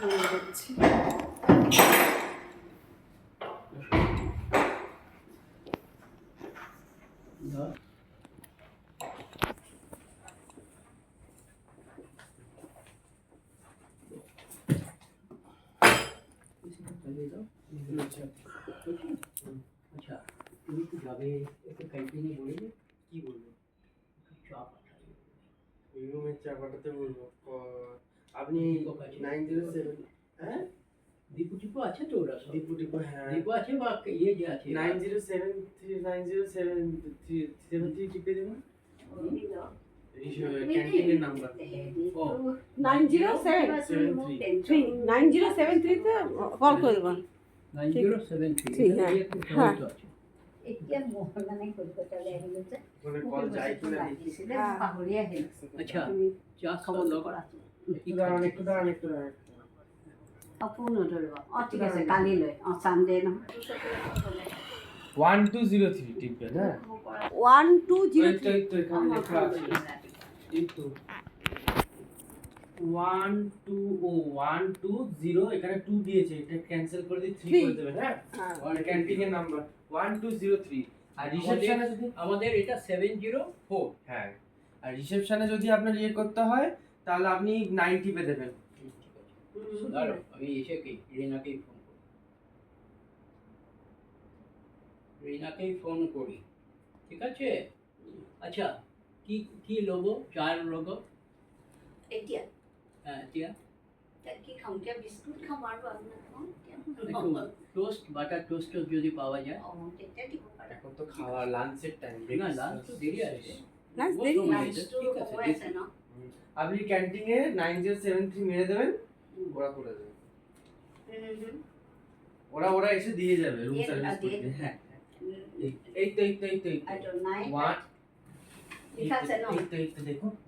হয়ে যাচ্ছে আচ্ছা তুমি যাবে একটু ক্যান্টিনে বলে কি বলব চা পাঠাবে রুমের চা পাঠাতে বলব আপনি নাইন জিরো সেভেন হ্যাঁ? দীপু টিপু আছে তো ওরা সব? দীপু টিপু হ্যাঁ। দীপু আছে বা ইয়ে যে আছে? Nine zero seven three nine zero seven three seven three টিপে দেবেন। ক্যান্টিনের নাম্বার ও। Nine zero seven seven three three nine zero seven থ্রিতে কল করে দেবো। নাইন জিরো সেভেন থ্রি ঠিক, হ্যাঁ। হ্যাঁ। হ্যাঁ। আচ্ছা চা দাঁড়ান একটু দাঁড়ান একটু দাঁড়ান। কাপোৰ নধৰিব অঁ ঠিক আছে কালিলৈ অঁ চানডে নহয় ওয়ান টু জিরো থ্রি টিপবেন হ্যাঁ ওয়ান টু জিরো এই তো এই তো এখানে ওয়ান টু ও ওয়ান টু জিরো এখানে টু দিয়েছে। এটা ক্যান্সেল করে দিয়ে থ্রি Three. করে দেবেন হ্যাঁ? Number one two zero three আর রিসেপশনে যদি আমাদের এটা সেভেন জিরো ফোর হ্যাঁ। আর রিসেপশনে যদি আপনার ইয়ে করতে হয় তাহলে আপনি নাইন টিপে দেবেন ঠিক আছে দাঁড়াও আমি এসে কি? রিনাকেই ফোন করি। রিনাকেই ফোন করি। ঠিক আছে? আচ্ছা কি কি লোগো চার লোগো এতিয়া হ্যাঁ এতিয়া এতিয়া কি খাওঁ এতিয়া বিস্কুট খাম আৰু আৰু নাখাওঁ একটু টোস্ট বাটার টোস্ট যদি পাওয়া যায়। অঁ তেতিয়া দিব পাৰে এখন তো খাওয়া লাঞ্চের টাইম না লাঞ্চ তো দেরি আছে। Lunch ও দেরি সময় আছে। আছে, লাঞ্চটো ঠিক আছে হৈ আছে ন? আপনি ক্যান্টিনে নাইন জিরো সেভেন থ্রি মেরে দেবেন ওরা করে দেবে। ওরা ওরা এসে দিয়ে যাবে রুম সার্ভিস করতে হ্যাঁ. এই- তো এই তো এই তো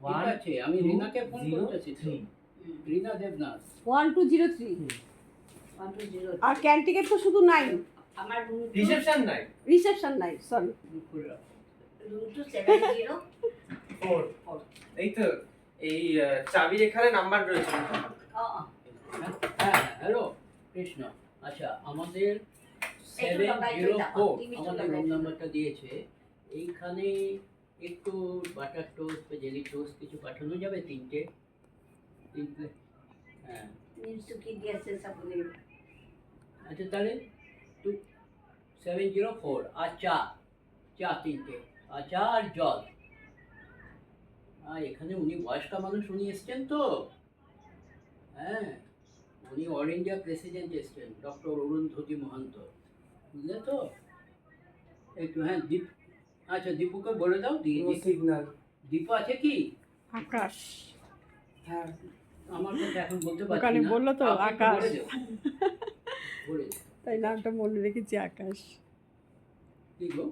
ওয়ান আমি রিনাকে ফোন করতেছি Rina Debnath. One two zero three আর তো শুধু রিসেপশন নাই। রিসেপশন সরি ফোর এই তো। এই চাবির এখানে নাম্বার রয়েছে। হ্যাঁ হ্যাঁ হ্যালো কৃষ্ণ। আচ্ছা আমাদের সেভেন জিরো ফোর আমাদের রুম নাম্বারটা দিয়েছে। এইখানে একটু বাটার টোস্ট বা জেলি টোস্ট কিছু পাঠানো যাবে তিনটে? তিনটে হ্যাঁ। নিউজটো কি দি আছে আচ্ছা তাহলে টু সেভেন জিরো ফোর আর চা চা তিনটে আর চা আর জল। এখানে উনি বয়স্ক মানুষ উনি এসছেন তো। হ্যাঁ উনি অল ইন্ডিয়া প্রেসিডেন্ট এসছেন ডক্টর অরুন্ধতী মহান্ত। বুঝলে তো? একটু হ্যাঁ দীপ আচ্ছা দীপুকে বলে দাও দিই দীপু আছে কি? আকাশ। হ্যাঁ। আমার কাছে এখন বলতে পারছি না। বলল তো, আকাশ। তাই নামটা মনে রেখেছি আকাশ। কি গো?